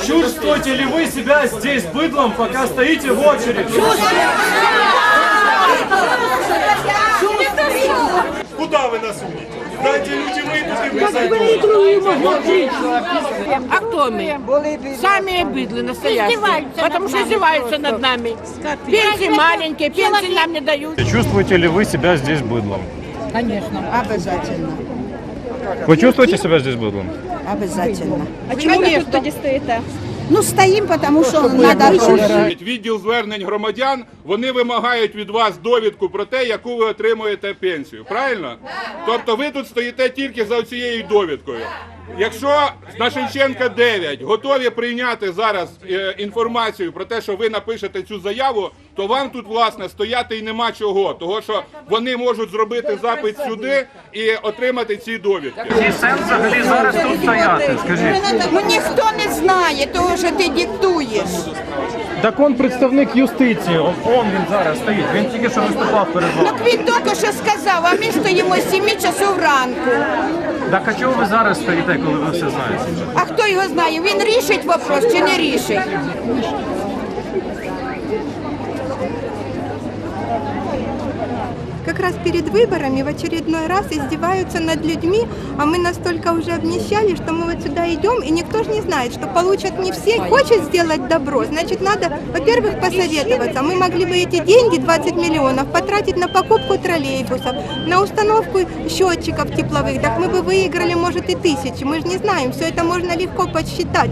Чувствуете ли вы себя здесь быдлом, пока стоите в очереди? Куда вы нас увидите? Дайте люди выйдут, и мы зайдем. А кто мы? Сами быдлы настоящие. Потому что издеваются над нами. Пенсии маленькие, пенсии нам не дают. Чувствуете ли вы себя здесь быдлом? Обязательно. Вы чувствуете себя здесь быдлом? Обязательно. А чому ви тут тоді стоїте? Ну, стоим, потому что надо відділ звернень громадян, вони вимагають від вас довідку про те, яку ви отримуєте пенсію. Правильно? Тобто ви тут стоїте тільки за цією довідкою. Якщо на Шевченка 9 готові прийняти зараз е, інформацію про те, що ви напишете цю заяву, то вам тут власне стояти і нема чого, того що вони можуть зробити запит сюди і отримати ці довідки. Який сенс взагалі зараз тут стояти? Скажіть. Ну, ніхто не знає того, що ти диктуєш. Так он представник юстиції, он, он він зараз стоїть. Він тільки що виступав перед Ну, вами. він тільки що сказав, а ми стоїмо з 7 часов ранку. Так а чого ви зараз стоїте, коли ви все знаєте? А хто його знає, він рішить вопрос чи не рішить? раз перед выборами в очередной раз издеваются над людьми, а мы настолько уже обнищали, что мы вот сюда идем, и никто же не знает, что получат не все. Хочет сделать добро, значит, надо, во-первых, посоветоваться. Мы могли бы эти деньги, 20 миллионов, потратить на покупку троллейбусов, на установку счетчиков тепловых, так мы бы выиграли, может, и тысячи. Мы же не знаем, все это можно легко подсчитать.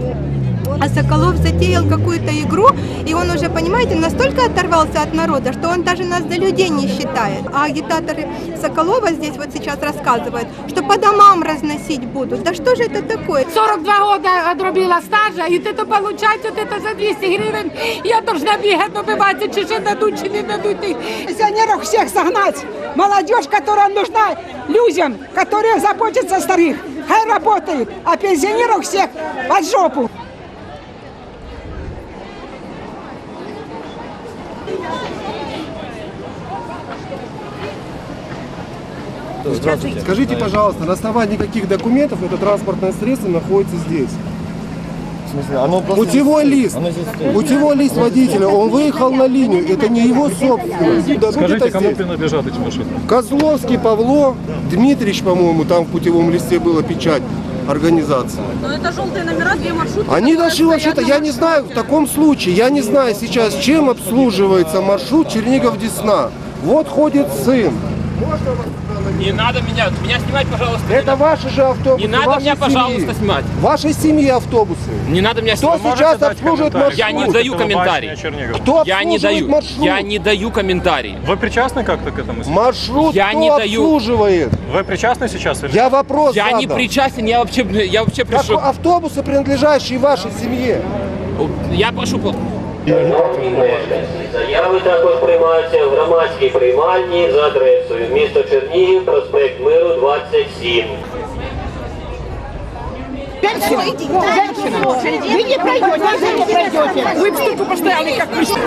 А Соколов затеял какую-то игру, и он уже, понимаете, настолько оторвался от народа, что он даже нас за людей не считает. А агитаторы Соколова здесь вот сейчас рассказывают, что по домам разносить будут. Да что же это такое? 42 года отробила стажа, і ти то получать от это за 200 гривень. Я должна бігати, добиватися, чи ще дадуть, чи не дадуть. пенсионеров всех загнать. Молодежь, которая нужна людям, которые заботятся о старых, хай работают, а пенсионеров всех под жопу. Скажите, пожалуйста, на основании каких документов это транспортное средство находится здесь? Путевой лист. Путевой лист водителя. Он выехал на линию. Это не его собственность. Дадут Скажите, кому здесь. принадлежат эти машины? Козловский, Павло, Дмитрич, по-моему, там в путевом листе была печать организации. Ну, это желтые номера, две маршрутки. Они нашли вообще-то, я не знаю, в таком случае, я не знаю сейчас, чем обслуживается маршрут Чернигов-Десна. Вот ходит сын. Не надо меня, меня снимать, пожалуйста. Это ваши же автобусы. Не надо меня, пожалуйста, семьи. снимать. Вашей семьи автобусы. Не надо меня Кто снимать. сейчас обслуживает маршрут? Я не даю комментарий. Кто Я не обслуживает даю. маршрут? Я не даю комментарий. Вы причастны как-то к этому? Маршрут Я кто не даю. обслуживает? Вы причастны сейчас? Или... Я вопрос Я не задал. причастен, я вообще, я вообще Как пришел. автобусы, принадлежащие вашей семье. Я прошу. мешканці, заяви також приймаються в громадській приймальні за адресою місто Чернігів, проспект Миру, 27. Женщина, вы не пройдете, вы не пройдете. Вы в ступу постояли, как пришли.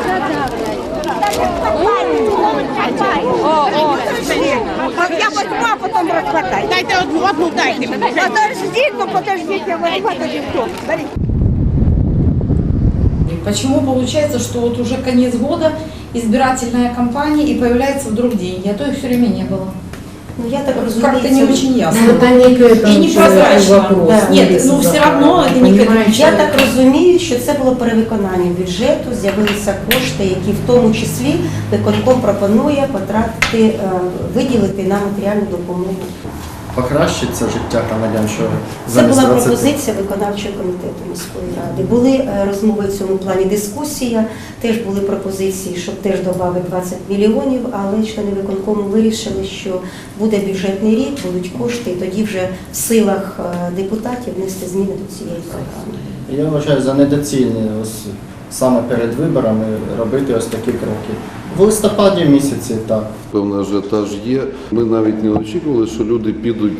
Я возьму, а потом расхватай. Дайте одну, одну дайте. Подожди, ну подождите, я возьму, подожди, кто? Почему получается, что вот уже конец года, избирательная кампания и появляются вдруг деньги, а то их все время не было? Ну, я так Как-то не очень ясно. Это некое И непрозрачно. Да. Нет, ну все равно это не Я так розумію, що це було перевиконання бюджету, з'явилися кошти, які в тому числі виконком пропонує потратити, е, виділити на матеріальну допомогу. Покращиться життя громадян, що Це була пропозиція виконавчого комітету міської ради. Були е, розмови в цьому плані, дискусія, теж були пропозиції, щоб теж додати 20 мільйонів, але члени виконкому вирішили, що буде бюджетний рік, будуть кошти, і тоді вже в силах е, депутатів внести зміни до цієї програми. Я вважаю за недоцільне ось саме перед виборами робити ось такі кроки. В листопаді місяці так. Певний ажіотаж є. Ми навіть не очікували, що люди підуть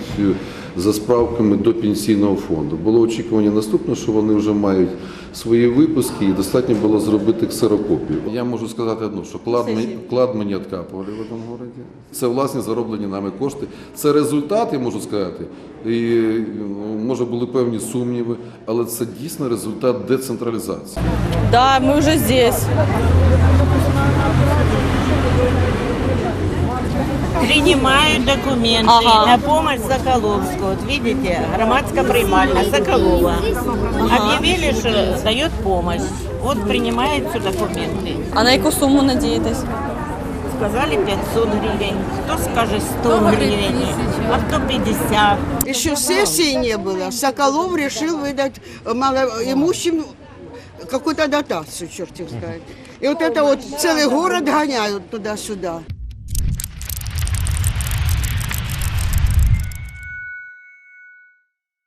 за справками до пенсійного фонду. Було очікування наступне, що вони вже мають свої випуски і достатньо було зробити ксерокопію. Я можу сказати одну, що клад, мені- клад мені відкапували в цьому місті. Це власне зароблені нами кошти. Це результат, я можу сказати. І ну, може були певні сумніви, але це дійсно результат децентралізації. Да, мы уже здесь. Принимают документы Ага. на помощь Соколовску. Вот видите, громадская приймальна Соколова. Объявили, что дает помощь. Вот принимают все документы. А на яку суму надієтесь? Сказали 500 гривен, кто скажет 100 гривен, а кто 50. Еще сессии не было. Соколов решил выдать малоимущим какую-то дотацию, черт его знает. И вот это вот целый город гоняют туда-сюда.